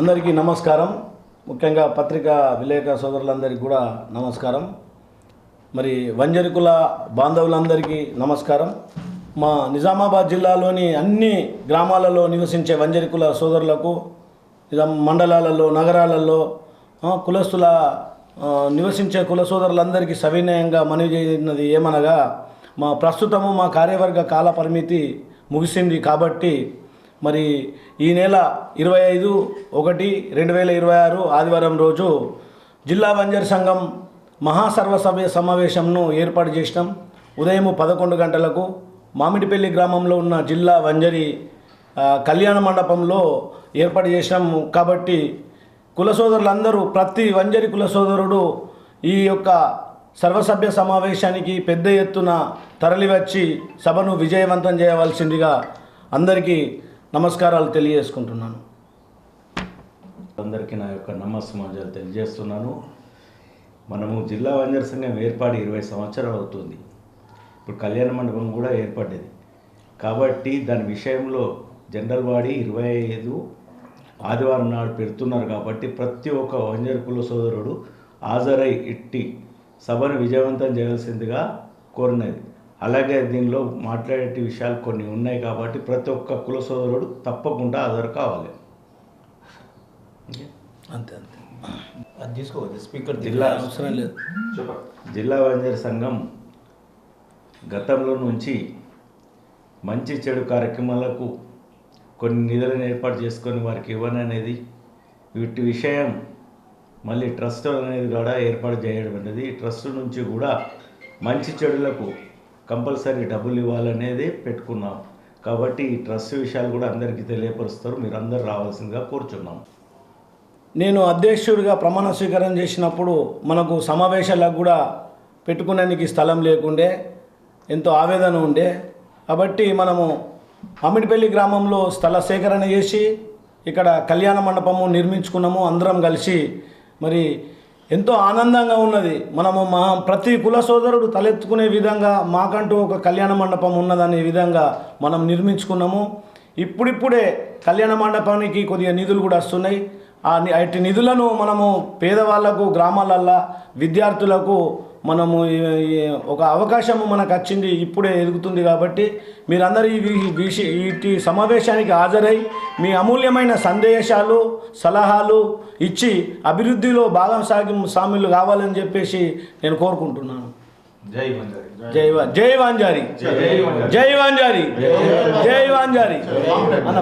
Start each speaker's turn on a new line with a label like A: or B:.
A: అందరికీ నమస్కారం. ముఖ్యంగా పత్రికా విలేక సోదరులందరికీ కూడా నమస్కారం. మరి వంజరికుల బాంధవులందరికీ నమస్కారం. మా నిజామాబాద్ జిల్లాలోని అన్ని గ్రామాలలో నివసించే వంజరికుల సోదరులకు నిజాం మండలాలలో నగరాలలో కులస్తుల నివసించే కుల సోదరులందరికీ సవినయంగా మనవి చేయనది ఏమనగా మా ప్రస్తుతము మా కార్యవర్గ కాల పరిమితి ముగిసింది కాబట్టి మరి ఈ నెల ఇరవై ఐదు ఒకటి రెండు వేల ఇరవై ఆరు ఆదివారం రోజు జిల్లా వంజర్ సంఘం మహాసర్వసభ్య సమావేశంను ఏర్పాటు చేసినాం. ఉదయం పదకొండు గంటలకు మామిడిపల్లి గ్రామంలో ఉన్న జిల్లా వంజరి కళ్యాణ మండపంలో ఏర్పాటు చేసినాం. కాబట్టి కుల సోదరులందరూ ప్రతి వంజరి కుల సోదరుడు ఈ యొక్క సర్వసభ్య సమావేశానికి పెద్ద ఎత్తున తరలివచ్చి సభను విజయవంతం చేయవలసిందిగా అందరికీ నమస్కారాలు తెలియజేసుకుంటున్నాను.
B: అందరికీ నా యొక్క నమస్సమాజాలు తెలియజేస్తున్నాను. మనము జిల్లా వంజర సంఘం ఏర్పాటు ఇరవై సంవత్సరాలు అవుతుంది. ఇప్పుడు కళ్యాణ మండపం కూడా ఏర్పడ్డది. కాబట్టి దాని విషయంలో జనరల్ వాడి ఇరవై ఐదు ఆదివారం నాడు పెడుతున్నారు కాబట్టి ప్రతి ఒక్క వంజర కుల సోదరుడు హాజరై ఇట్టి సభను విజయవంతం చేయాల్సిందిగా కోరినది. అలాగే దీనిలో మాట్లాడే విషయాలు కొన్ని ఉన్నాయి కాబట్టి ప్రతి ఒక్క కుల సోదరుడు తప్పకుండా హాజరు కావాలి.
A: అంతే అంతే.
C: అది తీసుకోవద్దు స్పీకర్
B: జిల్లా
A: అవసరం లేదు.
B: జిల్లా వంజర్ సంఘం గతంలో నుంచి మంచి చెడు కార్యక్రమాలకు కొన్ని నిధులను ఏర్పాటు చేసుకొని వారికి ఇవ్వని అనేది వీటి విషయం మళ్ళీ ట్రస్ట్ అనేది కూడా ఏర్పాటు చేయడం అనేది ట్రస్ట్ నుంచి కూడా మంచి చెడులకు కంపల్సరీ డబ్బులు ఇవ్వాలనేది పెట్టుకున్నాం. కాబట్టి ఈ ట్రస్ట్ విషయాలు కూడా అందరికీ తెలియపరుస్తారు. మీరు అందరు రావాల్సిందిగా కోరుచున్నాం.
A: నేను అధ్యక్షుడిగా ప్రమాణ స్వీకారం చేసినప్పుడు మనకు సమావేశాలకు కూడా పెట్టుకునేందుకు స్థలం లేకుండే ఎంతో ఆవేదన ఉండే. కాబట్టి మనము అమిడిపల్లి గ్రామంలో స్థల సేకరణ చేసి ఇక్కడ కళ్యాణ మండపము నిర్మించుకున్నాము. అందరం కలిసి మరి ఎంతో ఆనందంగా ఉన్నది. మనము మా ప్రతి కుల సోదరుడు తలెత్తుకునే విధంగా మాకంటూ ఒక కళ్యాణ మండపం ఉన్నదనే విధంగా మనం నిర్మించుకున్నాము. ఇప్పుడిప్పుడే కళ్యాణ మండపానికి కొద్దిగా నిధులు కూడా వస్తున్నాయి. ఆ అటు నిధులను మనము పేదవాళ్ళకు గ్రామాలల్లో విద్యార్థులకు మనము ఒక అవకాశము మనకు వచ్చింది ఇప్పుడే ఎదుగుతుంది కాబట్టి మీరందరూ ఈ సమావేశానికి హాజరై మీ అమూల్యమైన సందేశాలు సలహాలు ఇచ్చి అభివృద్ధిలో భాగస్వాగి సామిలు కావాలని చెప్పేసి నేను కోరుకుంటున్నాను.
C: జై
A: జై వాంజారి. జై వాంజారి. జై వాంజారి. అన్న